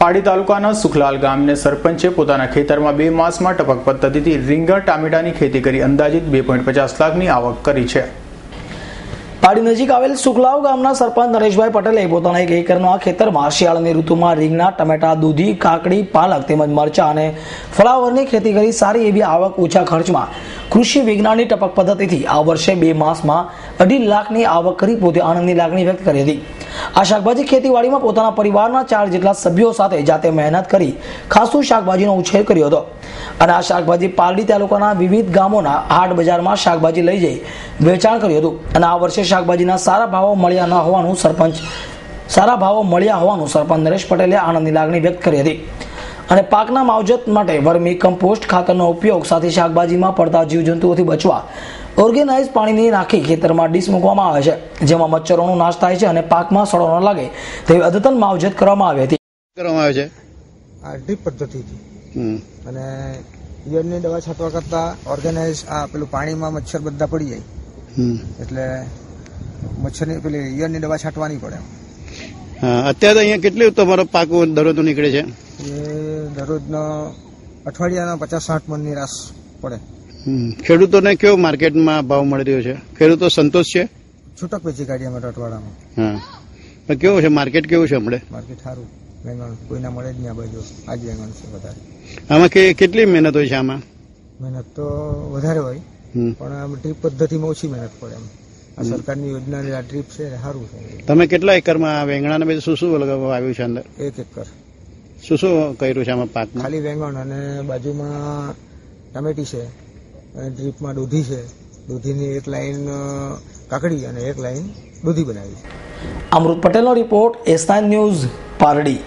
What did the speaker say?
પાડી તાલુકાના સુખલાલ ગામને સરપંચે પોતાના ખેતરમાં બે માસમાં ટપક પદ્ધતિથી રીંગણ, ટામેટાની ખેતી કરી અંદાજિત બે પોઈન્ટ પચાસ લાખની આવક કરી છે. પાડી નજીક આવેલ સુખલાવ ગામના સરપંચ નરેશભાઈ પટેલે પોતાના એક એકરના ખેતરમાં શિયાળાની ઋતુમાં રીંગણા, ટમેટા, દૂધી, કાકડી, પાલક તેમજ મરચા અને ફ્લાવરની ખેતી કરી સારી એવી આવક ઓછા ખર્ચમાં કૃષિ વિજ્ઞાનની ટપક પદ્ધતિથી આ વર્ષે બે માસમાં અઢી લાખની આવક કરી પોતે આનંદની લાગણી વ્યક્ત કરી હતી. આ શાકભાજી ખેતીવાડીમાં પોતાના પરિવારના ચાર જેટલા સભ્યો સાથે જાતે મહેનત કરી ખાસું શાકભાજીનો ઉછેર કર્યો હતો. અને આ શાકભાજી પાલડી તાલુકાના વિવિધ ગામોના હાટ બજારમાં શાકભાજી લઈ જઈ વેચાણ કર્યું હતું. અને આ વર્ષે શાકભાજીના સારા ભાવો મળ્યા ન હોવાનું સરપંચ સારા ભાવો મળ્યા હોવાનું સરપંચ નરેશ પટેલે આનંદની લાગણી વ્યક્ત કરી હતી. અને પાકના માવજત માટે વર્મી કમ્પોસ્ટ ખાતરનો ઉપયોગ સાથે શાકભાજીમાં પડતા જીવજંતુઓથી બચવા ઓર્ગેનાઇઝ પાણીની નાખી ખેતરમાં ડીશ મૂકવામાં આવે છે જેમાં મચ્છરોનો નાશ થાય છે અને પાકમાં સડો ન લાગે તેવી અદ્યતન માવજત કરવામાં આવી હતી. કરવામાં આવે છે? આ ડ્રીપ પદ્ધતિથી. અને ઈયળની દવા છાંટવા કરતા ઓર્ગેનાઇઝ આ પેલું પાણીમાં મચ્છર બધા પડી જાય. હમ. એટલે મચ્છરની પેલી ઈયળની દવા છાંટવાની પડે હા, અત્યારે અહીંયા કેટલી તમારો પાક દરરોજ નીકળે છે? એ દરરોજનો અઠવાડિયાના પચાસ સાઠ મણની રાસ પડે. ખેડૂતોને કેવો માર્કેટમાં ભાવ મળી રહ્યો છે? ખેડૂતો સંતોષ છે? છૂટક વેચી કાઢીએ અમે અઠવાડિયામાં હા. કેવું છે? માર્કેટ કેવું છે હમણાં? માર્કેટ સારું. વેંગણ કોઈના મળે જ નહીં આ બાજુ. આ વેંગણ છે વધારે. આમાં કે કેટલી મહેનત હોય છે આમાં? મહેનત તો વધારે હોય. પણ આમ ડ્રીપ પદ્ધતિમાં ઓછી મહેનત પડે એમ. આ સરકારની યોજનાની આ ડ્રીપ છે સારું છે. તમે કેટલા એકરમાં વેંગણાને બધું શું શું આવ્યું છે અંદર? એક એકર. શું શું કર્યું છે આમાં પાક ખાલી વેંગણ અને બાજુમાં ટમેટી છે. અને ડ્રીપમાં દૂધી છે. દૂધીની એક લાઈન કાકડી અને એક લાઈન દૂધી બનાવી છે. અમૃત પટેલનો report, S nine news Pardi.